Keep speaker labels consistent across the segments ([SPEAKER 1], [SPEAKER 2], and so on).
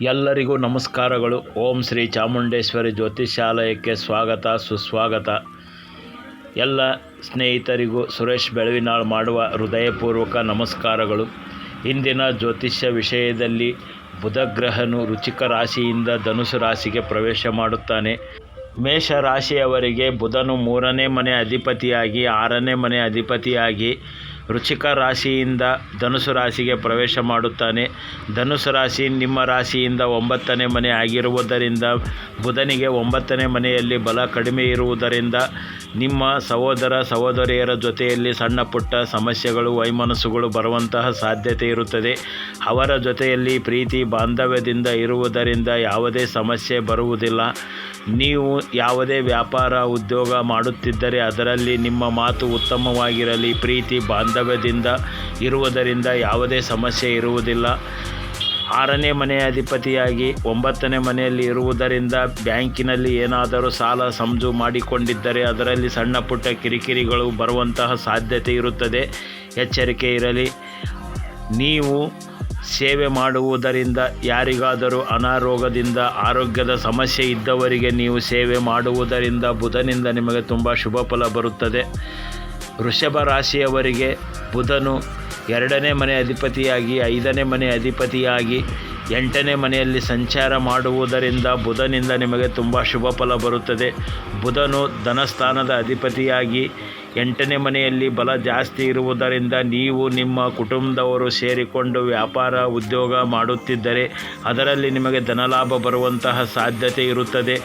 [SPEAKER 1] ಎಲ್ಲರಿಗೂ ನಮಸ್ಕಾರಗಳು. ಓಂ ಶ್ರೀ ಚಾಮುಂಡೇಶ್ವರಿ ಜ್ಯೋತಿಷ್ಯಾಲಯಕ್ಕೆ ಸ್ವಾಗತ, ಸುಸ್ವಾಗತ. ಎಲ್ಲ ಸ್ನೇಹಿತರಿಗೂ ಸುರೇಶ್ ಬೆಳವಿನಾಳ್ ಮಾಡುವ ಹೃದಯಪೂರ್ವಕ ನಮಸ್ಕಾರಗಳು. ಇಂದಿನ ಜ್ಯೋತಿಷ್ಯ ವಿಷಯದಲ್ಲಿ ಬುಧಗ್ರಹನು ರುಚಿಕ ರಾಶಿಯಿಂದ ಧನುಸು ರಾಶಿಗೆ ಪ್ರವೇಶ ಮಾಡುತ್ತಾನೆ. ಮೇಷ ರಾಶಿಯವರಿಗೆ ಬುಧನು ಮೂರನೇ ಮನೆ ಅಧಿಪತಿಯಾಗಿ, ಆರನೇ ಮನೆ ಅಧಿಪತಿಯಾಗಿ ರುಚಿಕ ರಾಶಿಯಿಂದ ಧನುಸು ರಾಶಿಗೆ ಪ್ರವೇಶ ಮಾಡುತ್ತಾನೆ. ಧನುಸು ರಾಶಿ ನಿಮ್ಮ ರಾಶಿಯಿಂದ ಒಂಬತ್ತನೇ ಮನೆ ಆಗಿರುವುದರಿಂದ, ಬುಧನಿಗೆ ಒಂಬತ್ತನೇ ಮನೆಯಲ್ಲಿ ಬಲ ಕಡಿಮೆ ಇರುವುದರಿಂದ ನಿಮ್ಮ ಸಹೋದರ ಸಹೋದರಿಯರ ಜೊತೆಯಲ್ಲಿ ಸಣ್ಣ ಪುಟ್ಟ ಸಮಸ್ಯೆಗಳು, ವೈಮನಸ್ಸುಗಳು ಬರುವಂತಹ ಸಾಧ್ಯತೆ ಇರುತ್ತದೆ. ಅವರ ಜೊತೆಯಲ್ಲಿ ಪ್ರೀತಿ ಬಾಂಧವ್ಯದಿಂದ ಇರುವುದರಿಂದ ಯಾವುದೇ ಸಮಸ್ಯೆ ಬರುವುದಿಲ್ಲ. ನೀವು ಯಾವುದೇ ವ್ಯಾಪಾರ, ಉದ್ಯೋಗ ಮಾಡುತ್ತಿದ್ದರೆ ಅದರಲ್ಲಿ ನಿಮ್ಮ ಮಾತು ಉತ್ತಮವಾಗಿರಲಿ. ಪ್ರೀತಿ ಬಾಂಧವ್ಯದಿಂದ ಇರುವುದರಿಂದ ಯಾವುದೇ ಸಮಸ್ಯೆ ಇರುವುದಿಲ್ಲ. ಆರನೇ ಮನೆಯ ಅಧಿಪತಿಯಾಗಿ ಒಂಬತ್ತನೇ ಮನೆಯಲ್ಲಿ ಇರುವುದರಿಂದ ಬ್ಯಾಂಕಿನಲ್ಲಿ ಏನಾದರೂ ಸಾಲ ಸಮಜು ಮಾಡಿಕೊಂಡಿದ್ದರೆ ಅದರಲ್ಲಿ ಸಣ್ಣ ಪುಟ್ಟ ಕಿರಿಕಿರಿಗಳು ಬರುವಂತಹ ಸಾಧ್ಯತೆ ಇರುತ್ತದೆ. ಎಚ್ಚರಿಕೆ ಇರಲಿ. ನೀವು ಸೇವೆ ಮಾಡುವುದರಿಂದ ಯಾರಿಗಾದರೂ ಅನಾರೋಗ್ಯದಿಂದ ಆರೋಗ್ಯದ ಸಮಸ್ಯೆ ಇದ್ದವರಿಗೆ ನೀವು ಸೇವೆ ಮಾಡುವುದರಿಂದ ಬುಧನಿಂದ ನಿಮಗೆ ತುಂಬ ಶುಭ ಫಲ ಬರುತ್ತದೆ. ವೃಷಭ ರಾಶಿಯವರಿಗೆ ಬುಧನು ಎರಡನೇ ಮನೆ ಅಧಿಪತಿಯಾಗಿ, ಐದನೇ ಮನೆ ಅಧಿಪತಿಯಾಗಿ, ಎಂಟನೇ ಮನೆಯಲ್ಲಿ ಸಂಚಾರ ಮಾಡುವುದರಿಂದ ಬುಧನಿಂದ ನಿಮಗೆ ತುಂಬ ಶುಭ ಫಲ ಬರುತ್ತದೆ. ಬುಧನು ಧನಸ್ಥಾನದ ಅಧಿಪತಿಯಾಗಿ, ಎಂಟನೇ ಮನೆಯಲ್ಲಿ ಬಲ ಜಾಸ್ತಿ ಇರುವುದರಿಂದ ನೀವು ನಿಮ್ಮ ಕುಟುಂಬದವರು ಸೇರಿಕೊಂಡು ವ್ಯಾಪಾರ, ಉದ್ಯೋಗ ಮಾಡುತ್ತಿದ್ದರೆ ಅದರಲ್ಲಿ ನಿಮಗೆ ಧನಲಾಭ ಬರುವಂತಹ ಸಾಧ್ಯತೆ ಇರುತ್ತದೆ.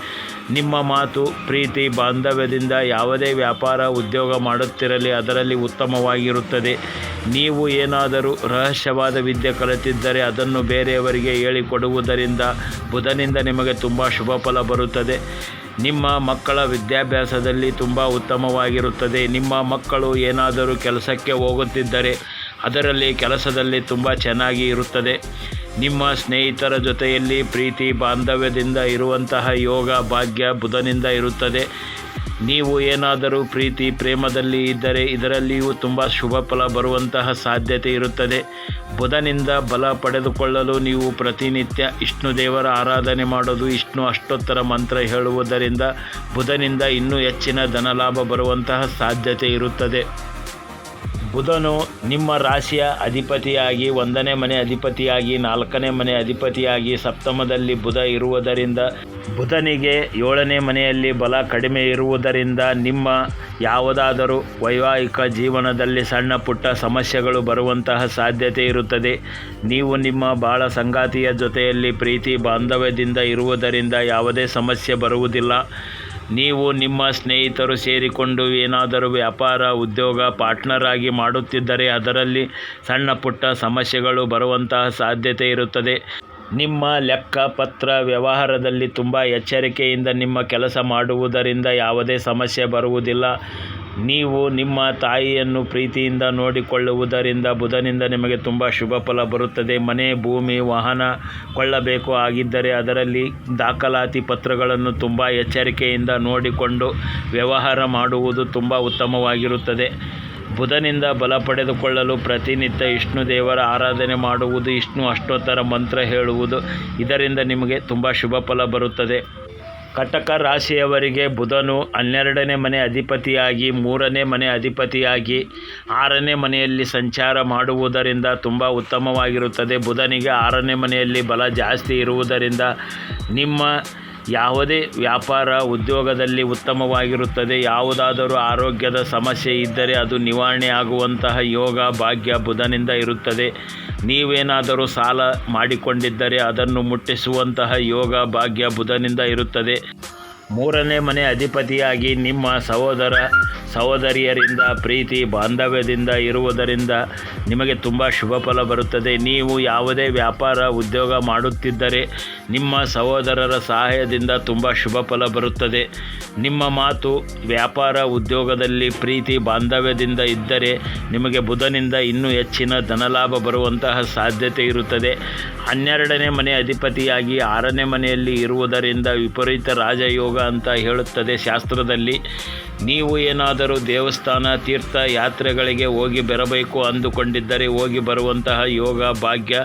[SPEAKER 1] ನಿಮ್ಮ ಮಾತು ಪ್ರೀತಿ, ಬಾಂಧವ್ಯದಿಂದ ಯಾವುದೇ ವ್ಯಾಪಾರ, ಉದ್ಯೋಗ ಮಾಡುತ್ತಿರಲಿ, ಅದರಲ್ಲಿ ಉತ್ತಮವಾಗಿರುತ್ತದೆ. ನೀವು ಏನಾದರೂ ರಹಸ್ಯವಾದ ವಿದ್ಯೆ ಕಲಿತಿದ್ದರೆ ಅದನ್ನು ಬೇರೆಯವರಿಗೆ ಹೇಳಿಕೊಡುವುದರಿಂದ ಬುಧನಿಂದ ನಿಮಗೆ ತುಂಬ ಶುಭ ಫಲ ಬರುತ್ತದೆ. ನಿಮ್ಮ ಮಕ್ಕಳ ವಿದ್ಯಾಭ್ಯಾಸದಲ್ಲಿ ತುಂಬ ಉತ್ತಮವಾಗಿರುತ್ತದೆ. ನಿಮ್ಮ ಮಕ್ಕಳು ಏನಾದರೂ ಕೆಲಸಕ್ಕೆ ಹೋಗುತ್ತಿದ್ದರೆ ಅದರಲ್ಲಿ ಕೆಲಸದಲ್ಲಿ ತುಂಬ ಚೆನ್ನಾಗಿ ಇರುತ್ತದೆ. ನಿಮ್ಮ ಸ್ನೇಹಿತರ ಜೊತೆಯಲ್ಲಿ ಪ್ರೀತಿ ಬಾಂಧವ್ಯದಿಂದ ಇರುವಂತಹ ಯೋಗ ಭಾಗ್ಯ ಬುಧನಿಂದ ಇರುತ್ತದೆ. ನೀವು ಏನಾದರೂ ಪ್ರೀತಿ ಪ್ರೇಮದಲ್ಲಿ ಇದ್ದರೆ ಇದರಲ್ಲಿಯೂ ತುಂಬ ಶುಭ ಫಲ ಬರುವಂತಹ ಸಾಧ್ಯತೆ ಇರುತ್ತದೆ. ಬುಧನಿಂದ ಬಲ ಪಡೆದುಕೊಳ್ಳಲು ನೀವು ಪ್ರತಿನಿತ್ಯ ವಿಷ್ಣು ದೇವರ ಆರಾಧನೆ ಮಾಡೋದು ವಿಷ್ಣು ಅಷ್ಟೋತ್ತರ ಮಂತ್ರ ಹೇಳುವುದರಿಂದ ಬುಧನಿಂದ ಇನ್ನೂ ಹೆಚ್ಚಿನ ಧನಲಾಭ ಬರುವಂತಹ ಸಾಧ್ಯತೆ ಇರುತ್ತದೆ. ಬುಧನು ನಿಮ್ಮ ರಾಶಿಯ ಅಧಿಪತಿಯಾಗಿ, ಒಂದನೇ ಮನೆ ಅಧಿಪತಿಯಾಗಿ, ನಾಲ್ಕನೇ ಮನೆ ಅಧಿಪತಿಯಾಗಿ, ಸಪ್ತಮದಲ್ಲಿ ಬುಧ ಇರುವುದರಿಂದ, ಬುಧನಿಗೆ ಏಳನೇ ಮನೆಯಲ್ಲಿ ಬಲ ಕಡಿಮೆ ಇರುವುದರಿಂದ ನಿಮ್ಮ ಯಾವುದಾದರೂ ವೈವಾಹಿಕ ಜೀವನದಲ್ಲಿ ಸಣ್ಣ ಪುಟ್ಟ ಸಮಸ್ಯೆಗಳು ಬರುವಂತಹ ಸಾಧ್ಯತೆ ಇರುತ್ತದೆ. ನೀವು ನಿಮ್ಮ ಬಾಳ ಸಂಗಾತಿಯ ಜೊತೆಯಲ್ಲಿ ಪ್ರೀತಿ ಬಾಂಧವ್ಯದಿಂದ ಇರುವುದರಿಂದ ಯಾವುದೇ ಸಮಸ್ಯೆ ಬರುವುದಿಲ್ಲ. ನೀವು ನಿಮ್ಮ ಸ್ನೇಹಿತರು ಸೇರಿಕೊಂಡು ಏನಾದರೂ ವ್ಯಾಪಾರ, ಉದ್ಯೋಗ ಪಾರ್ಟ್ನರ್ ಆಗಿ ಮಾಡುತ್ತಿದ್ದರೆ ಅದರಲ್ಲಿ ಸಣ್ಣ ಪುಟ್ಟ ಸಮಸ್ಯೆಗಳು ಬರುವಂತಹ ಸಾಧ್ಯತೆ ಇರುತ್ತದೆ. ನಿಮ್ಮ ಲೆಕ್ಕಪತ್ರ ವ್ಯವಹಾರದಲ್ಲಿ ತುಂಬ ಎಚ್ಚರಿಕೆಯಿಂದ ನಿಮ್ಮ ಕೆಲಸ ಮಾಡುವುದರಿಂದ ಯಾವುದೇ ಸಮಸ್ಯೆ ಬರುವುದಿಲ್ಲ. ನೀವು ನಿಮ್ಮ ತಾಯಿಯನ್ನು ಪ್ರೀತಿಯಿಂದ ನೋಡಿಕೊಳ್ಳುವುದರಿಂದ ಬುಧನಿಂದ ನಿಮಗೆ ತುಂಬ ಶುಭ ಫಲ ಬರುತ್ತದೆ. ಮನೆ, ಭೂಮಿ, ವಾಹನ ಕೊಳ್ಳಬೇಕು. ಆಗಿದ್ದರೆ ಅದರಲ್ಲಿ ದಾಖಲಾತಿ ಪತ್ರಗಳನ್ನು ತುಂಬ ಎಚ್ಚರಿಕೆಯಿಂದ ನೋಡಿಕೊಂಡು ವ್ಯವಹಾರ ಮಾಡುವುದು ತುಂಬ ಉತ್ತಮವಾಗಿರುತ್ತದೆ. ಬುಧನಿಂದ ಬಲ ಪಡೆದುಕೊಳ್ಳಲು ಪ್ರತಿನಿತ್ಯ ವಿಷ್ಣು ದೇವರ ಆರಾಧನೆ ಮಾಡುವುದು, ವಿಷ್ಣು ಅಷ್ಟೋತ್ತರ ಮಂತ್ರ ಹೇಳುವುದು ಇದರಿಂದ ನಿಮಗೆ ತುಂಬ ಶುಭ ಫಲ ಬರುತ್ತದೆ. ಕಟಕ ರಾಶಿಯವರಿಗೆ ಬುಧನು ಹನ್ನೆರಡನೇ ಮನೆ ಅಧಿಪತಿಯಾಗಿ, ಮೂರನೇ ಮನೆ ಅಧಿಪತಿಯಾಗಿ, ಆರನೇ ಮನೆಯಲ್ಲಿ ಸಂಚಾರ ಮಾಡುವುದರಿಂದ ತುಂಬ ಉತ್ತಮವಾಗಿರುತ್ತದೆ. ಬುಧನಿಗೆ ಆರನೇ ಮನೆಯಲ್ಲಿ ಬಲ ಜಾಸ್ತಿ ಇರುವುದರಿಂದ ನಿಮ್ಮ ಯಾವುದೇ ವ್ಯಾಪಾರ ಉದ್ಯೋಗದಲ್ಲಿ ಉತ್ತಮವಾಗಿರುತ್ತದೆ. ಯಾವುದಾದರೂ ಆರೋಗ್ಯದ ಸಮಸ್ಯೆ ಇದ್ದರೆ ಅದು ನಿವಾರಣೆ ಆಗುವಂತಹ ಯೋಗ ಭಾಗ್ಯ ಬುಧನಿಂದ ಇರುತ್ತದೆ. ನೀವೇನಾದರೂ ಸಾಲ ಮಾಡಿಕೊಂಡಿದ್ದರೆ ಅದನ್ನು ಮುಟ್ಟಿಸುವಂತಹ ಯೋಗ ಭಾಗ್ಯ ಬುಧನಿಂದ ಇರುತ್ತದೆ. ಮೂರನೇ ಮನೆ ಅಧಿಪತಿಯಾಗಿ ನಿಮ್ಮ ಸಹೋದರ, ಸಹೋದರಿಯರಿಂದ, ಪ್ರೀತಿ, ಬಾಂಧವ್ಯದಿಂದ ಇರುವುದರಿಂದ ನಿಮಗೆ ತುಂಬ ಶುಭ ಫಲ ಬರುತ್ತದೆ. ನೀವು ಯಾವುದೇ ವ್ಯಾಪಾರ, ಉದ್ಯೋಗ ಮಾಡುತ್ತಿದ್ದರೆ ನಿಮ್ಮ ಸಹೋದರರ ಸಹಾಯದಿಂದ ತುಂಬ ಶುಭ ಫಲ ಬರುತ್ತದೆ. ನಿಮ್ಮ ಮಾತು ವ್ಯಾಪಾರ, ಉದ್ಯೋಗದಲ್ಲಿ ಪ್ರೀತಿ, ಬಾಂಧವ್ಯದಿಂದ ಇದ್ದರೆ ನಿಮಗೆ ಬುಧನಿಂದ ಇನ್ನೂ ಹೆಚ್ಚಿನ ಧನಲಾಭ ಬರುವಂತಹ ಸಾಧ್ಯತೆ ಇರುತ್ತದೆ. ಹನ್ನೆರಡನೇ ಮನೆ ಅಧಿಪತಿಯಾಗಿ ಆರನೇ ಮನೆಯಲ್ಲಿ ಇರುವುದರಿಂದ ವಿಪರೀತ ರಾಜಯೋಗ ಅಂತ ಹೇಳುತ್ತದೆ ಶಾಸ್ತ್ರದಲ್ಲಿ. ನೀವು ಏನಾದರೂ ದೇವಸ್ಥಾನ, ತೀರ್ಥ ಯಾತ್ರೆಗಳಿಗೆ ಹೋಗಿ ಬರಬೇಕು ಅಂದುಕೊಂಡಿದ್ದರೆ ಹೋಗಿ ಬರುವಂತಹ ಯೋಗ, ಭಾಗ್ಯ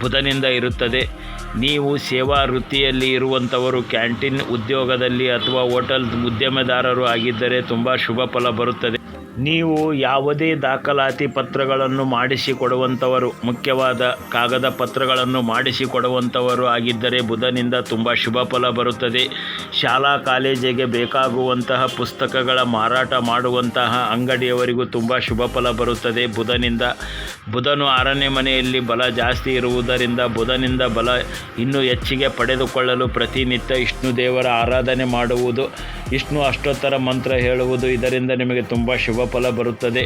[SPEAKER 1] ಬುಧನಿಂದ ಇರುತ್ತದೆ. ನೀವು ಸೇವಾ ವೃತ್ತಿಯಲ್ಲಿ ಇರುವಂಥವರು, ಕ್ಯಾಂಟೀನ್ ಉದ್ಯೋಗದಲ್ಲಿ ಅಥವಾ ಹೋಟೆಲ್ ಉದ್ಯಮದಾರರು ಆಗಿದ್ದರೆ ತುಂಬ ಶುಭ ಫಲ ಬರುತ್ತದೆ. ನೀವು ಯಾವುದೇ ದಾಖಲಾತಿ ಪತ್ರಗಳನ್ನು ಮಾಡಿಸಿಕೊಡುವಂಥವರು, ಮುಖ್ಯವಾದ ಕಾಗದ ಪತ್ರಗಳನ್ನು ಮಾಡಿಸಿಕೊಡುವಂಥವರು ಆಗಿದ್ದರೆ ಬುಧನಿಂದ ತುಂಬ ಶುಭ ಫಲ ಬರುತ್ತದೆ. ಶಾಲಾ ಕಾಲೇಜಿಗೆ ಬೇಕಾಗುವಂತಹ ಪುಸ್ತಕಗಳ ಮಾರಾಟ ಮಾಡುವಂತಹ ಅಂಗಡಿಯವರಿಗೂ ತುಂಬ ಶುಭ ಫಲ ಬರುತ್ತದೆ. ಬುಧನಿಂದ, ಬುಧನು ಆರನೇ ಮನೆಯಲ್ಲಿ ಬಲ ಜಾಸ್ತಿ ಇರುವುದರಿಂದ ಬುಧನಿಂದ ಬಲ ಇನ್ನೂ ಹೆಚ್ಚಿಗೆ ಪಡೆದುಕೊಳ್ಳಲು ಪ್ರತಿನಿತ್ಯ ವಿಷ್ಣು ದೇವರ ಆರಾಧನೆ ಮಾಡುವುದು. ವಿಷ್ಣು ಅಷ್ಟೋತ್ತರ ಮಂತ್ರ ಹೇಳುವುದು ಇದರಿಂದ ನಿಮಗೆ ತುಂಬ ಶುಭ ಫಲ ಬರುತ್ತದೆ.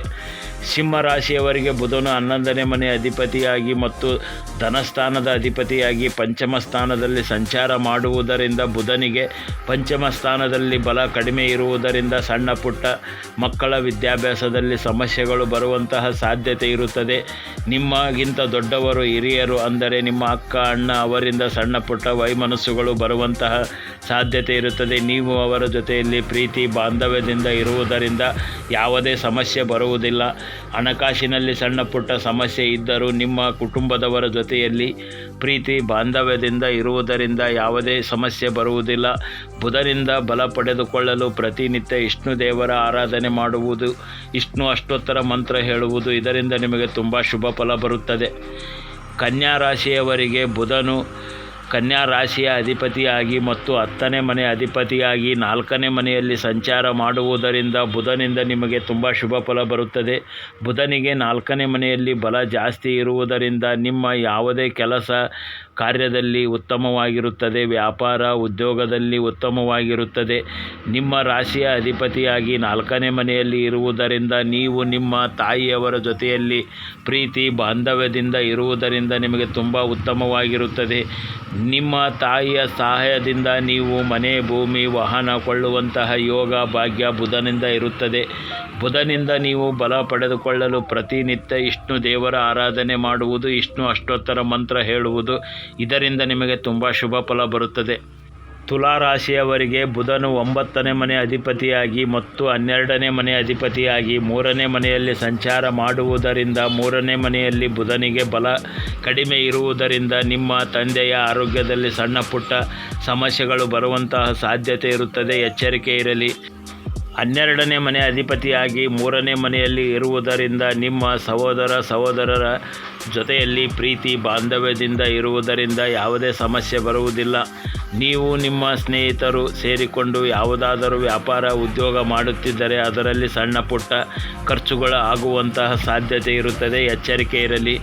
[SPEAKER 1] ಸಿಂಹ ರಾಶಿಯವರಿಗೆ ಬುಧನು ಹನ್ನೊಂದನೇ ಮನೆ ಅಧಿಪತಿಯಾಗಿ ಮತ್ತು ಧನಸ್ಥಾನದ ಅಧಿಪತಿಯಾಗಿ ಪಂಚಮ ಸ್ಥಾನದಲ್ಲಿ ಸಂಚಾರ ಮಾಡುವುದರಿಂದ ಬುಧನಿಗೆ ಪಂಚಮ ಸ್ಥಾನದಲ್ಲಿ ಬಲ ಕಡಿಮೆ ಇರುವುದರಿಂದ ಸಣ್ಣ ಪುಟ್ಟ ಮಕ್ಕಳ ವಿದ್ಯಾಭ್ಯಾಸದಲ್ಲಿ ಸಮಸ್ಯೆಗಳು ಬರುವಂತಹ ಸಾಧ್ಯತೆ ಇರುತ್ತದೆ. ನಿಮ್ಮಗಿಂತ ದೊಡ್ಡವರು ಹಿರಿಯರು ಅಂದರೆ ನಿಮ್ಮ ಅಕ್ಕ, ಅಣ್ಣ, ಅವರಿಂದ ಸಣ್ಣ ಪುಟ್ಟ ವೈಮನಸ್ಸುಗಳು ಬರುವಂತಹ ಸಾಧ್ಯತೆ ಇರುತ್ತದೆ. ನೀವು ಅವರ ಜೊತೆಯಲ್ಲಿ ಪ್ರೀತಿ, ಬಾಂಧವ್ಯದಿಂದ ಇರುವುದರಿಂದ ಯಾವುದೇ ಸಮಸ್ಯೆ ಬರುವುದಿಲ್ಲ. ಹಣಕಾಸಿನಲ್ಲಿ ಸಣ್ಣ ಪುಟ್ಟ ಸಮಸ್ಯೆ ಇದ್ದರೂ ನಿಮ್ಮ ಕುಟುಂಬದವರ ಜೊತೆಯಲ್ಲಿ ಪ್ರೀತಿ, ಬಾಂಧವ್ಯದಿಂದ ಇರುವುದರಿಂದ ಯಾವುದೇ ಸಮಸ್ಯೆ ಬರುವುದಿಲ್ಲ. ಬುಧರಿಂದ ಬಲ ಪಡೆದುಕೊಳ್ಳಲು ಪ್ರತಿನಿತ್ಯ ವಿಷ್ಣು ದೇವರ ಆರಾಧನೆ ಮಾಡುವುದು, ವಿಷ್ಣು ಅಷ್ಟೋತ್ತರ ಮಂತ್ರ ಹೇಳುವುದು ಇದರಿಂದ ನಿಮಗೆ ತುಂಬ ಶುಭ ಫಲ ಬರುತ್ತದೆ. ಕನ್ಯಾ ರಾಶಿಯವರಿಗೆ ಬುಧನು ಕನ್ಯಾ ರಾಶಿಯ ಅಧಿಪತಿಯಾಗಿ ಮತ್ತು ಹತ್ತನೇ ಮನೆ ಅಧಿಪತಿಯಾಗಿ ನಾಲ್ಕನೇ ಮನೆಯಲ್ಲಿ ಸಂಚಾರ ಮಾಡುವುದರಿಂದ ಬುಧನಿಂದ ನಿಮಗೆ ತುಂಬ ಶುಭ ಫಲ ಬರುತ್ತದೆ. ಬುಧನಿಗೆ ನಾಲ್ಕನೇ ಮನೆಯಲ್ಲಿ ಬಲ ಜಾಸ್ತಿ ಇರುವುದರಿಂದ ನಿಮ್ಮ ಯಾವುದೇ ಕೆಲಸ ಕಾರ್ಯದಲ್ಲಿ ಉತ್ತಮವಾಗಿರುತ್ತದೆ, ವ್ಯಾಪಾರ ಉದ್ಯೋಗದಲ್ಲಿ ಉತ್ತಮವಾಗಿರುತ್ತದೆ. ನಿಮ್ಮ ರಾಶಿಯ ಅಧಿಪತಿಯಾಗಿ ನಾಲ್ಕನೇ ಮನೆಯಲ್ಲಿ ಇರುವುದರಿಂದ ನೀವು ನಿಮ್ಮ ತಾಯಿಯವರ ಜೊತೆಯಲ್ಲಿ ಪ್ರೀತಿ, ಬಾಂಧವ್ಯದಿಂದ ಇರುವುದರಿಂದ ನಿಮಗೆ ತುಂಬ ಉತ್ತಮವಾಗಿರುತ್ತದೆ. ನಿಮ್ಮ ತಾಯಿಯ ಸಹಾಯದಿಂದ ನೀವು ಮನೆ, ಭೂಮಿ, ವಾಹನ ಕೊಳ್ಳುವಂತಹ ಯೋಗ, ಭಾಗ್ಯ ಬುಧನಿಂದ ಇರುತ್ತದೆ. ಬುಧನಿಂದ ನೀವು ಬಲ ಪಡೆದುಕೊಳ್ಳಲು ಪ್ರತಿನಿತ್ಯ ಇಷ್ಣು ದೇವರ ಆರಾಧನೆ ಮಾಡುವುದು, ಇಷ್ಣು ಅಷ್ಟೋತ್ತರ ಮಂತ್ರ ಹೇಳುವುದು. ಇದರಿಂದ ನಿಮಗೆ ತುಂಬ ಶುಭ ಫಲ ಬರುತ್ತದೆ. ತುಲಾರಾಶಿಯವರಿಗೆ ಬುಧನು ಒಂಬತ್ತನೇ ಮನೆ ಅಧಿಪತಿಯಾಗಿ ಮತ್ತು ಹನ್ನೆರಡನೇ ಮನೆ ಅಧಿಪತಿಯಾಗಿ ಮೂರನೇ ಮನೆಯಲ್ಲಿ ಸಂಚಾರ ಮಾಡುವುದರಿಂದ ಮೂರನೇ ಮನೆಯಲ್ಲಿ ಬುಧನಿಗೆ ಬಲ ಕಡಿಮೆ ಇರುವುದರಿಂದ ನಿಮ್ಮ ತಂದೆಯ ಆರೋಗ್ಯದಲ್ಲಿ ಸಣ್ಣ ಪುಟ್ಟ ಸಮಸ್ಯೆಗಳು ಬರುವಂತಹ ಸಾಧ್ಯತೆ ಇರುತ್ತದೆ. ಎಚ್ಚರಿಕೆ ಇರಲಿ. ಹನ್ನೆರಡನೇ ಮನೆ ಅಧಿಪತಿಯಾಗಿ ಮೂರನೇ ಮನೆಯಲ್ಲಿ ಇರುವುದರಿಂದ ನಿಮ್ಮ ಸಹೋದರ ಸಹೋದರರ ಜೊತೆಯಲ್ಲಿ ಪ್ರೀತಿ ಬಾಂಧವ್ಯದಿಂದ ಇರುವುದರಿಂದ ಯಾವುದೇ ಸಮಸ್ಯೆ ಬರುವುದಿಲ್ಲ. ನೀವು ನಿಮ್ಮ ಸ್ನೇಹಿತರು ಸೇರಿಕೊಂಡು ಯಾವುದಾದರೂ ವ್ಯಾಪಾರ, ಉದ್ಯೋಗ ಮಾಡುತ್ತಿದ್ದರೆ ಅದರಲ್ಲಿ ಸಣ್ಣ ಪುಟ್ಟ ಖರ್ಚುಗಳು ಆಗುವಂತಹ ಸಾಧ್ಯತೆ ಇರುತ್ತದೆ. ಎಚ್ಚರಿಕೆ ಇರಲಿ.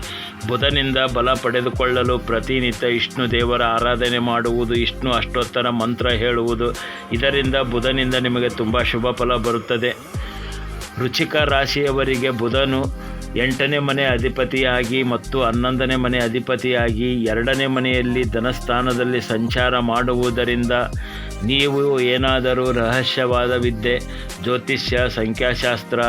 [SPEAKER 1] ಬುಧನಿಂದ ಬಲ ಪಡೆದುಕೊಳ್ಳಲು ಪ್ರತಿನಿತ್ಯ ವಿಷ್ಣು ದೇವರ ಆರಾಧನೆ ಮಾಡುವುದು ವಿಷ್ಣು ಅಷ್ಟೋತ್ತರ ಮಂತ್ರ ಹೇಳುವುದು. ಇದರಿಂದ ಬುಧನಿಂದ ನಿಮಗೆ ತುಂಬ ಶುಭ ಫಲ ಬರುತ್ತದೆ. ರುಚಿಕ ರಾಶಿಯವರಿಗೆ ಬುಧನು ಎಂಟನೇ ಮನೆ ಅಧಿಪತಿಯಾಗಿ ಮತ್ತು ಹನ್ನೊಂದನೇ ಮನೆ ಅಧಿಪತಿಯಾಗಿ ಎರಡನೇ ಮನೆಯಲ್ಲಿ ಧನಸ್ಥಾನದಲ್ಲಿ ಸಂಚಾರ ಮಾಡುವುದರಿಂದ ನೀವು ಏನಾದರೂ ರಹಸ್ಯವಾದ ವಿದ್ಯೆ ಜ್ಯೋತಿಷ್ಯ, ಸಂಖ್ಯಾಶಾಸ್ತ್ರ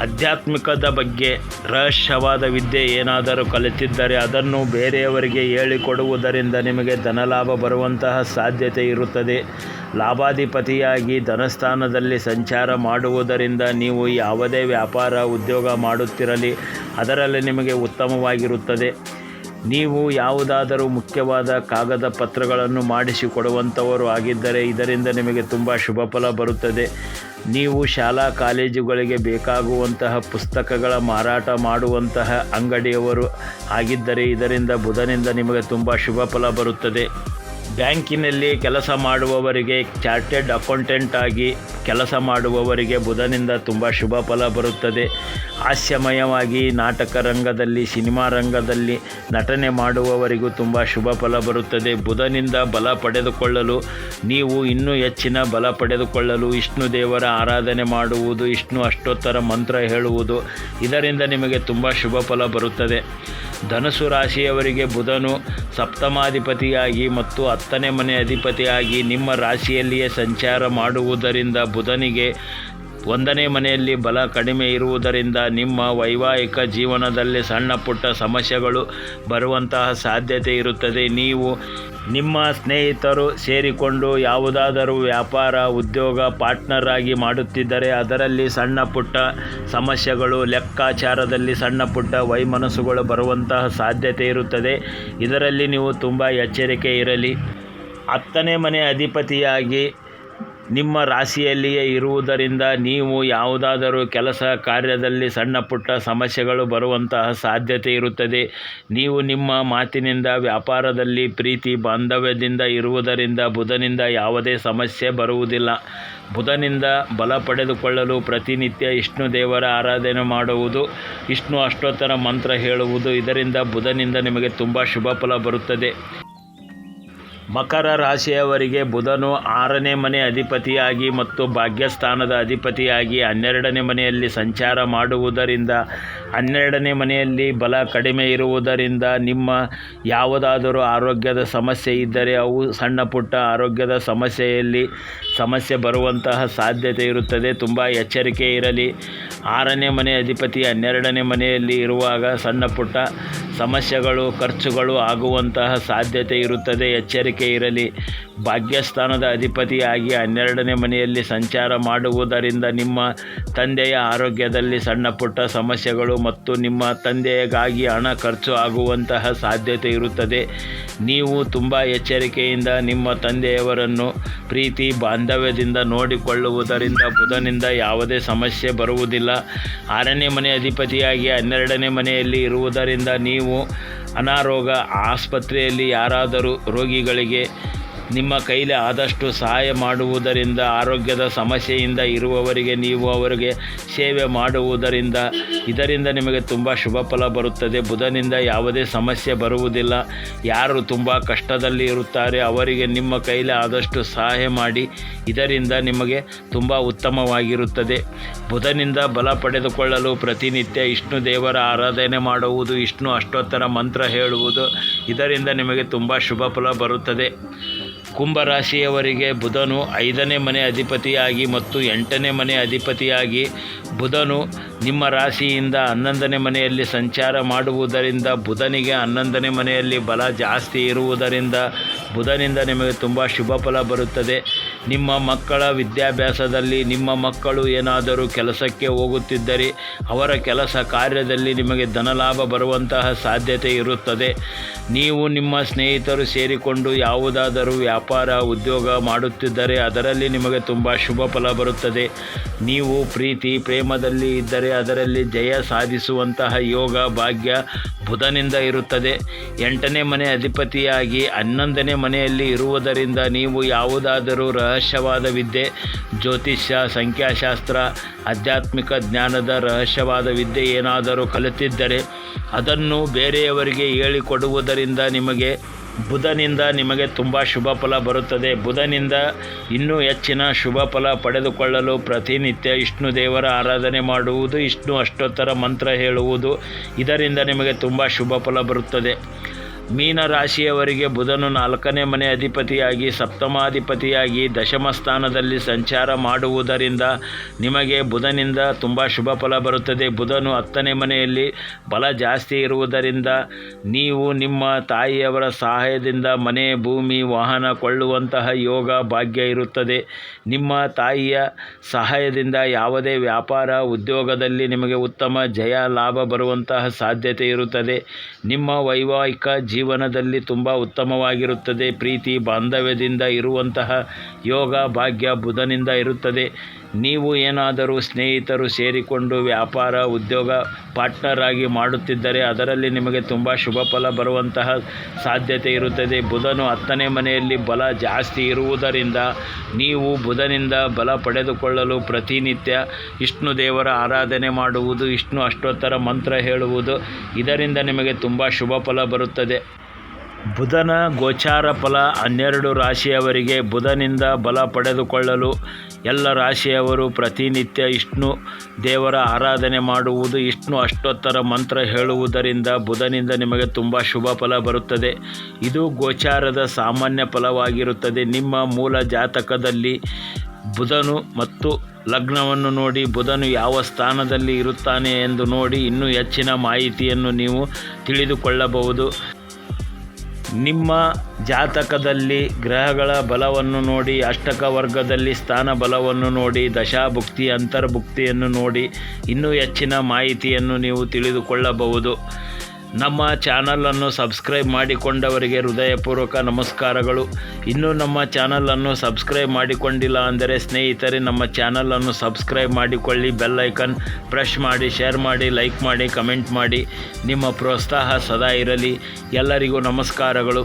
[SPEAKER 1] ಆಧ್ಯಾತ್ಮಿಕದ ಬಗ್ಗೆ ರಹಸ್ಯವಾದ ವಿದ್ಯೆ ಏನಾದರೂ ಕಲಿತಿದ್ದರೆ ಅದನ್ನು ಬೇರೆಯವರಿಗೆ ಹೇಳಿಕೊಡುವುದರಿಂದ ನಿಮಗೆ ಧನಲಾಭ ಬರುವಂತಹ ಸಾಧ್ಯತೆ ಇರುತ್ತದೆ. ಲಾಭಾಧಿಪತಿಯಾಗಿ ಧನಸ್ಥಾನದಲ್ಲಿ ಸಂಚಾರ ಮಾಡುವುದರಿಂದ ನೀವು ಯಾವುದೇ ವ್ಯಾಪಾರ, ಉದ್ಯೋಗ ಮಾಡುತ್ತಿರಲಿ, ಅದರಲ್ಲಿ ನಿಮಗೆ ಉತ್ತಮವಾಗಿರುತ್ತದೆ. ನೀವು ಯಾವುದಾದರೂ ಮುಖ್ಯವಾದ ಕಾಗದ ಪತ್ರಗಳನ್ನು ಮಾಡಿಸಿಕೊಡುವಂಥವರು ಆಗಿದ್ದರೆ ಇದರಿಂದ ನಿಮಗೆ ತುಂಬ ಶುಭ ಫಲ ಬರುತ್ತದೆ. ನೀವು ಶಾಲಾ ಕಾಲೇಜುಗಳಿಗೆ ಬೇಕಾಗುವಂತಹ ಪುಸ್ತಕಗಳ ಮಾರಾಟ ಮಾಡುವಂತಹ ಅಂಗಡಿಯವರು ಆಗಿದ್ದರೆ ಇದರಿಂದ ಬುಧನಿಂದ ನಿಮಗೆ ತುಂಬ ಶುಭ ಫಲ ಬರುತ್ತದೆ. ಬ್ಯಾಂಕಿನಲ್ಲಿ ಕೆಲಸ ಮಾಡುವವರಿಗೆ ಚಾರ್ಟೆಡ್ ಅಕೌಂಟೆಂಟ್ ಆಗಿ ಕೆಲಸ ಮಾಡುವವರಿಗೆ ಬುಧನಿಂದ ತುಂಬ ಶುಭ ಫಲ ಬರುತ್ತದೆ. ಹಾಸ್ಯಮಯವಾಗಿ ನಾಟಕ ರಂಗದಲ್ಲಿ, ಸಿನಿಮಾ ರಂಗದಲ್ಲಿ ನಟನೆ ಮಾಡುವವರಿಗೂ ತುಂಬ ಶುಭ ಫಲ ಬರುತ್ತದೆ. ಬುಧನಿಂದ ಬಲ ಪಡೆದುಕೊಳ್ಳಲು, ನೀವು ಇನ್ನೂ ಹೆಚ್ಚಿನ ಬಲ ಪಡೆದುಕೊಳ್ಳಲು ವಿಷ್ಣು ದೇವರ ಆರಾಧನೆ ಮಾಡುವುದು, ವಿಷ್ಣು ಅಷ್ಟೋತ್ತರ ಮಂತ್ರ ಹೇಳುವುದು, ಇದರಿಂದ ನಿಮಗೆ ತುಂಬ ಶುಭ ಫಲ ಬರುತ್ತದೆ. ಧನುಸು ರಾಶಿಯವರಿಗೆ ಬುಧನು ಸಪ್ತಮಾಧಿಪತಿಯಾಗಿ ಮತ್ತು ಹತ್ತನೇ ಮನೆ ಅಧಿಪತಿಯಾಗಿ ನಿಮ್ಮ ರಾಶಿಯಲ್ಲಿಯೇ ಸಂಚಾರ ಮಾಡುವುದರಿಂದ ಬುಧನಿಗೆ ಒಂದನೇ ಮನೆಯಲ್ಲಿ ಬಲ ಕಡಿಮೆ ಇರುವುದರಿಂದ ನಿಮ್ಮ ವೈವಾಹಿಕ ಜೀವನದಲ್ಲಿ ಸಣ್ಣ ಪುಟ್ಟ ಸಮಸ್ಯೆಗಳು ಬರುವಂತಹ ಸಾಧ್ಯತೆ ಇರುತ್ತದೆ. ನೀವು ನಿಮ್ಮ ಸ್ನೇಹಿತರು ಸೇರಿಕೊಂಡು ಯಾವುದಾದರೂ ವ್ಯಾಪಾರ, ಉದ್ಯೋಗ, ಪಾರ್ಟ್ನರ್ ಆಗಿ ಮಾಡುತ್ತಿದ್ದರೆ ಅದರಲ್ಲಿ ಸಣ್ಣ ಪುಟ್ಟ ಸಮಸ್ಯೆಗಳು, ಲೆಕ್ಕಾಚಾರದಲ್ಲಿ ಸಣ್ಣ ಪುಟ್ಟ ವೈಮನಸ್ಸುಗಳು ಬರುವಂತಹ ಸಾಧ್ಯತೆ ಇರುತ್ತದೆ. ಇದರಲ್ಲಿ ನೀವು ತುಂಬ ಎಚ್ಚರಿಕೆ ಇರಲಿ. ಹತ್ತನೇ ಮನೆ ಅಧಿಪತಿಯಾಗಿ ನಿಮ್ಮ ರಾಶಿಯಲ್ಲಿಯೇ ಇರುವುದರಿಂದ ನೀವು ಯಾವುದಾದರೂ ಕೆಲಸ ಕಾರ್ಯದಲ್ಲಿ ಸಣ್ಣ ಪುಟ್ಟ ಸಮಸ್ಯೆಗಳು ಬರುವಂತಹ ಸಾಧ್ಯತೆ ಇರುತ್ತದೆ. ನೀವು ನಿಮ್ಮ ಮಾತಿನಿಂದ, ವ್ಯಾಪಾರದಲ್ಲಿ ಪ್ರೀತಿ, ಬಾಂಧವ್ಯದಿಂದ ಇರುವುದರಿಂದ ಬುಧನಿಂದ ಯಾವುದೇ ಸಮಸ್ಯೆ ಬರುವುದಿಲ್ಲ. ಬುಧನಿಂದ ಬಲ ಪಡೆದುಕೊಳ್ಳಲು ಪ್ರತಿನಿತ್ಯ ವಿಷ್ಣು ದೇವರ ಆರಾಧನೆ ಮಾಡುವುದು, ವಿಷ್ಣು ಅಷ್ಟೋತ್ತರ ಮಂತ್ರ ಹೇಳುವುದು ಇದರಿಂದ ಬುಧನಿಂದ ನಿಮಗೆ ತುಂಬ ಶುಭ ಫಲ ಬರುತ್ತದೆ. ಮಕರ ರಾಶಿಯವರಿಗೆ ಬುಧನು ಆರನೇ ಮನೆ ಅಧಿಪತಿಯಾಗಿ ಮತ್ತು ಭಾಗ್ಯಸ್ಥಾನದ ಅಧಿಪತಿಯಾಗಿ ಹನ್ನೆರಡನೇ ಮನೆಯಲ್ಲಿ ಸಂಚಾರ ಮಾಡುವುದರಿಂದ, ಹನ್ನೆರಡನೇ ಮನೆಯಲ್ಲಿ ಬಲ ಕಡಿಮೆ ಇರುವುದರಿಂದ ನಿಮ್ಮ ಯಾವುದಾದರೂ ಆರೋಗ್ಯದ ಸಮಸ್ಯೆ ಇದ್ದರೆ ಅವು ಸಣ್ಣ ಪುಟ್ಟ ಆರೋಗ್ಯದ ಸಮಸ್ಯೆಯಲ್ಲಿ ಸಮಸ್ಯೆ ಬರುವಂತಹ ಸಾಧ್ಯತೆ ಇರುತ್ತದೆ. ತುಂಬ ಎಚ್ಚರಿಕೆ ಇರಲಿ. ಆರನೇ ಮನೆ ಅಧಿಪತಿ ಹನ್ನೆರಡನೇ ಮನೆಯಲ್ಲಿ ಇರುವಾಗ ಸಣ್ಣ ಪುಟ್ಟ ಸಮಸ್ಯೆಗಳು, ಖರ್ಚುಗಳು ಆಗುವಂತಹ ಸಾಧ್ಯತೆ ಇರುತ್ತದೆ. ಎಚ್ಚರಿಕೆ ಇರಲಿ. ಭಾಗ್ಯಸ್ಥಾನದ ಅಧಿಪತಿಯಾಗಿ ಹನ್ನೆರಡನೇ ಮನೆಯಲ್ಲಿ ಸಂಚಾರ ಮಾಡುವುದರಿಂದ ನಿಮ್ಮ ತಂದೆಯ ಆರೋಗ್ಯದಲ್ಲಿ ಸಣ್ಣ ಪುಟ್ಟ ಸಮಸ್ಯೆಗಳು ಮತ್ತು ನಿಮ್ಮ ತಂದೆಗಾಗಿ ಹಣ ಖರ್ಚು ಆಗುವಂತಹ ಸಾಧ್ಯತೆ ಇರುತ್ತದೆ. ನೀವು ತುಂಬ ಎಚ್ಚರಿಕೆಯಿಂದ ನಿಮ್ಮ ತಂದೆಯವರನ್ನು ಪ್ರೀತಿ, ಬಾಂಧವ್ಯದಿಂದ ನೋಡಿಕೊಳ್ಳುವುದರಿಂದ ಬುಧನಿಂದ ಯಾವುದೇ ಸಮಸ್ಯೆ ಬರುವುದಿಲ್ಲ. ಆರನೇ ಮನೆ ಅಧಿಪತಿಯಾಗಿ ಹನ್ನೆರಡನೇ ಮನೆಯಲ್ಲಿ ಇರುವುದರಿಂದ ನೀವು ಅನಾರೋಗ ಆಸ್ಪತ್ರೆಯಲ್ಲಿ ಯಾರಾದರೂ ರೋಗಿಗಳಿಗೆ ನಿಮ್ಮ ಕೈಲಿ ಆದಷ್ಟು ಸಹಾಯ ಮಾಡುವುದರಿಂದ, ಆರೋಗ್ಯದ ಸಮಸ್ಯೆಯಿಂದ ಇರುವವರಿಗೆ ನೀವು ಅವರಿಗೆ ಸೇವೆ ಮಾಡುವುದರಿಂದ ಇದರಿಂದ ನಿಮಗೆ ತುಂಬ ಶುಭ ಫಲ ಬರುತ್ತದೆ. ಬುಧನಿಂದ ಯಾವುದೇ ಸಮಸ್ಯೆ ಬರುವುದಿಲ್ಲ. ಯಾರು ತುಂಬ ಕಷ್ಟದಲ್ಲಿ ಇರುತ್ತಾರೆ, ಅವರಿಗೆ ನಿಮ್ಮ ಕೈಲಿ ಆದಷ್ಟು ಸಹಾಯ ಮಾಡಿ, ಇದರಿಂದ ನಿಮಗೆ ತುಂಬ ಉತ್ತಮವಾಗಿರುತ್ತದೆ. ಬುಧನಿಂದ ಬಲ ಪಡೆದುಕೊಳ್ಳಲು ಪ್ರತಿನಿತ್ಯ ವಿಷ್ಣು ದೇವರ ಆರಾಧನೆ ಮಾಡುವುದು ವಿಷ್ಣು ಅಷ್ಟೋತ್ತರ ಮಂತ್ರ ಹೇಳುವುದು, ಇದರಿಂದ ನಿಮಗೆ ತುಂಬ ಶುಭ ಫಲ ಬರುತ್ತದೆ. ಕುಂಭರಾಶಿಯವರಿಗೆ ಬುಧನು ಐದನೇ ಮನೆ ಅಧಿಪತಿಯಾಗಿ ಮತ್ತು ಎಂಟನೇ ಮನೆ ಅಧಿಪತಿಯಾಗಿ. ಬುಧನು ನಿಮ್ಮ ರಾಶಿಯಿಂದ ಹನ್ನೊಂದನೇ ಮನೆಯಲ್ಲಿ ಸಂಚಾರ ಮಾಡುವುದರಿಂದ, ಬುಧನಿಗೆ ಹನ್ನೊಂದನೇ ಮನೆಯಲ್ಲಿ ಬಲ ಜಾಸ್ತಿ ಇರುವುದರಿಂದ ಬುಧನಿಂದ ನಿಮಗೆ ತುಂಬ ಶುಭ ಫಲ ಬರುತ್ತದೆ. ನಿಮ್ಮ ಮಕ್ಕಳ ವಿದ್ಯಾಭ್ಯಾಸದಲ್ಲಿ ನಿಮ್ಮ ಮಕ್ಕಳು ಏನಾದರೂ ಕೆಲಸಕ್ಕೆ ಹೋಗುತ್ತಿದ್ದರೆ ಅವರ ಕೆಲಸ ಕಾರ್ಯದಲ್ಲಿ ನಿಮಗೆ ಧನಲಾಭ ಬರುವಂತಹ ಸಾಧ್ಯತೆ ಇರುತ್ತದೆ. ನೀವು ನಿಮ್ಮ ಸ್ನೇಹಿತರು ಸೇರಿಕೊಂಡು ಯಾವುದಾದರೂ ವ್ಯಾಪಾರ, ಉದ್ಯೋಗ ಮಾಡುತ್ತಿದ್ದರೆ ಅದರಲ್ಲಿ ನಿಮಗೆ ತುಂಬ ಶುಭ ಫಲ ಬರುತ್ತದೆ. ನೀವು ಪ್ರೀತಿ, ಪ್ರೇಮದಲ್ಲಿ ಇದ್ದರೆ ಅದರಲ್ಲಿ ಜಯ ಸಾಧಿಸುವಂತಹ ಯೋಗ, ಭಾಗ್ಯ ಬುಧನಿಂದ ಇರುತ್ತದೆ. ಎಂಟನೇ ಮನೆ ಅಧಿಪತಿಯಾಗಿ ಹನ್ನೊಂದನೇ ಮನೆಯಲ್ಲಿ ಇರುವುದರಿಂದ ನೀವು ಯಾವುದಾದರೂ ರಹಸ್ಯವಾದ ವಿದ್ಯೆ ಜ್ಯೋತಿಷ್ಯ, ಸಂಖ್ಯಾಶಾಸ್ತ್ರ, ಆಧ್ಯಾತ್ಮಿಕ ಜ್ಞಾನದ ರಹಸ್ಯವಾದ ವಿದ್ಯೆ ಏನಾದರೂ ಕಲಿತಿದ್ದರೆ ಅದನ್ನು ಬೇರೆಯವರಿಗೆ ಹೇಳಿಕೊಡುವುದರಿಂದ ನಿಮಗೆ ಬುಧನಿಂದ ನಿಮಗೆ ತುಂಬ ಶುಭ ಫಲ ಬರುತ್ತದೆ. ಬುಧನಿಂದ ಇನ್ನೂ ಹೆಚ್ಚಿನ ಶುಭ ಫಲ ಪಡೆದುಕೊಳ್ಳಲು ಪ್ರತಿನಿತ್ಯ ವಿಷ್ಣು ದೇವರ ಆರಾಧನೆ ಮಾಡುವುದು, ವಿಷ್ಣು ಅಷ್ಟೋತ್ತರ ಮಂತ್ರ ಹೇಳುವುದು ಇದರಿಂದ ನಿಮಗೆ ತುಂಬ ಶುಭ ಫಲ ಬರುತ್ತದೆ. ಮೀನ ರಾಶಿಯವರಿಗೆ ಬುಧನು ನಾಲ್ಕನೇ ಮನೆ ಅಧಿಪತಿಯಾಗಿ, ಸಪ್ತಮಾಧಿಪತಿಯಾಗಿ ದಶಮ ಸ್ಥಾನದಲ್ಲಿ ಸಂಚಾರ ಮಾಡುವುದರಿಂದ ನಿಮಗೆ ಬುಧನಿಂದ ತುಂಬ ಶುಭ ಫಲ ಬರುತ್ತದೆ. ಬುಧನು ಹತ್ತನೇ ಮನೆಯಲ್ಲಿ ಬಲ ಜಾಸ್ತಿ ಇರುವುದರಿಂದ ನೀವು ನಿಮ್ಮ ತಾಯಿಯವರ ಸಹಾಯದಿಂದ ಮನೆ, ಭೂಮಿ, ವಾಹನ ಕೊಳ್ಳುವಂತಹ ಯೋಗ ಭಾಗ್ಯ ಇರುತ್ತದೆ. ನಿಮ್ಮ ತಾಯಿಯ ಸಹಾಯದಿಂದ ಯಾವುದೇ ವ್ಯಾಪಾರ ಉದ್ಯೋಗದಲ್ಲಿ ನಿಮಗೆ ಉತ್ತಮ ಜಯ ಲಾಭ ಬರುವಂತಹ ಸಾಧ್ಯತೆ ಇರುತ್ತದೆ. ನಿಮ್ಮ ವೈವಾಹಿಕ ಜೀವನದಲ್ಲಿ ತುಂಬ ಉತ್ತಮವಾಗಿರುತ್ತದೆ. ಪ್ರೀತಿ, ಬಾಂಧವ್ಯದಿಂದ ಇರುವಂತಹ ಯೋಗ, ಭಾಗ್ಯ ಬುಧನಿಂದ ಇರುತ್ತದೆ. ನೀವು ಏನಾದರೂ ಸ್ನೇಹಿತರು ಸೇರಿಕೊಂಡು ವ್ಯಾಪಾರ, ಉದ್ಯೋಗ ಪಾರ್ಟ್ನರ್ ಆಗಿ ಮಾಡುತ್ತಿದ್ದರೆ ಅದರಲ್ಲಿ ನಿಮಗೆ ತುಂಬ ಶುಭ ಫಲ ಬರುವಂತಹ ಸಾಧ್ಯತೆ ಇರುತ್ತದೆ. ಬುಧನು ಹತ್ತನೇ ಮನೆಯಲ್ಲಿ ಬಲ ಜಾಸ್ತಿ ಇರುವುದರಿಂದ ನೀವು ಬುಧನಿಂದ ಬಲ ಪಡೆದುಕೊಳ್ಳಲು ಪ್ರತಿನಿತ್ಯ ವಿಷ್ಣು ದೇವರ ಆರಾಧನೆ ಮಾಡುವುದು, ವಿಷ್ಣು ಅಷ್ಟೋತ್ತರ ಮಂತ್ರ ಹೇಳುವುದು, ಇದರಿಂದ ನಿಮಗೆ ತುಂಬ ಶುಭ ಫಲ ಬರುತ್ತದೆ. ಬುಧನ ಗೋಚಾರ ಫಲ ಹನ್ನೆರಡು ರಾಶಿಯವರಿಗೆ ಬುಧನಿಂದ ಬಲ ಪಡೆದುಕೊಳ್ಳಲು ಎಲ್ಲ ರಾಶಿಯವರು ಪ್ರತಿನಿತ್ಯ ವಿಷ್ಣು ದೇವರ ಆರಾಧನೆ ಮಾಡುವುದು ವಿಷ್ಣು ಅಷ್ಟೋತ್ತರ ಮಂತ್ರ ಹೇಳುವುದರಿಂದ ಬುಧನಿಂದ ನಿಮಗೆ ತುಂಬ ಶುಭ ಫಲ ಬರುತ್ತದೆ. ಇದು ಗೋಚಾರದ ಸಾಮಾನ್ಯ ಫಲವಾಗಿರುತ್ತದೆ. ನಿಮ್ಮ ಮೂಲ ಜಾತಕದಲ್ಲಿ ಬುಧನು ಮತ್ತು ಲಗ್ನವನ್ನು ನೋಡಿ ಬುಧನು ಯಾವ ಸ್ಥಾನದಲ್ಲಿ ಇರುತ್ತಾನೆ ಎಂದು ನೋಡಿ ಇನ್ನೂ ಹೆಚ್ಚಿನ ಮಾಹಿತಿಯನ್ನು ನೀವು ತಿಳಿದುಕೊಳ್ಳಬಹುದು. ನಿಮ್ಮ ಜಾತಕದಲ್ಲಿ ಗ್ರಹಗಳ ಬಲವನ್ನು ನೋಡಿ ಅಷ್ಟಕ ವರ್ಗದಲ್ಲಿ ಸ್ಥಾನ ಬಲವನ್ನು ನೋಡಿ, ದಶಾಭುಕ್ತಿ, ಅಂತರ್ಭುಕ್ತಿಯನ್ನು ನೋಡಿ, ಇನ್ನೂ ಹೆಚ್ಚಿನ ಮಾಹಿತಿಯನ್ನು ನೀವು ತಿಳಿದುಕೊಳ್ಳಬಹುದು. ನಮ್ಮ ಚಾನಲನ್ನು ಸಬ್ಸ್ಕ್ರೈಬ್ ಮಾಡಿಕೊಂಡವರಿಗೆ ಹೃದಯಪೂರ್ವಕ ನಮಸ್ಕಾರಗಳು. ಇನ್ನೂ ನಮ್ಮ ಚಾನಲನ್ನು ಸಬ್ಸ್ಕ್ರೈಬ್ ಮಾಡಿಕೊಂಡಿಲ್ಲ ಅಂದರೆ ಸ್ನೇಹಿತರೆ, ನಮ್ಮ ಚಾನಲನ್ನು ಸಬ್ಸ್ಕ್ರೈಬ್ ಮಾಡಿಕೊಳ್ಳಿ, ಬೆಲ್ ಐಕನ್ ಪ್ರೆಶ್ ಮಾಡಿ, ಶೇರ್ ಮಾಡಿ, ಲೈಕ್ ಮಾಡಿ, ಕಮೆಂಟ್ ಮಾಡಿ. ನಿಮ್ಮ ಪ್ರೋತ್ಸಾಹ ಸದಾ ಇರಲಿ. ಎಲ್ಲರಿಗೂ ನಮಸ್ಕಾರಗಳು.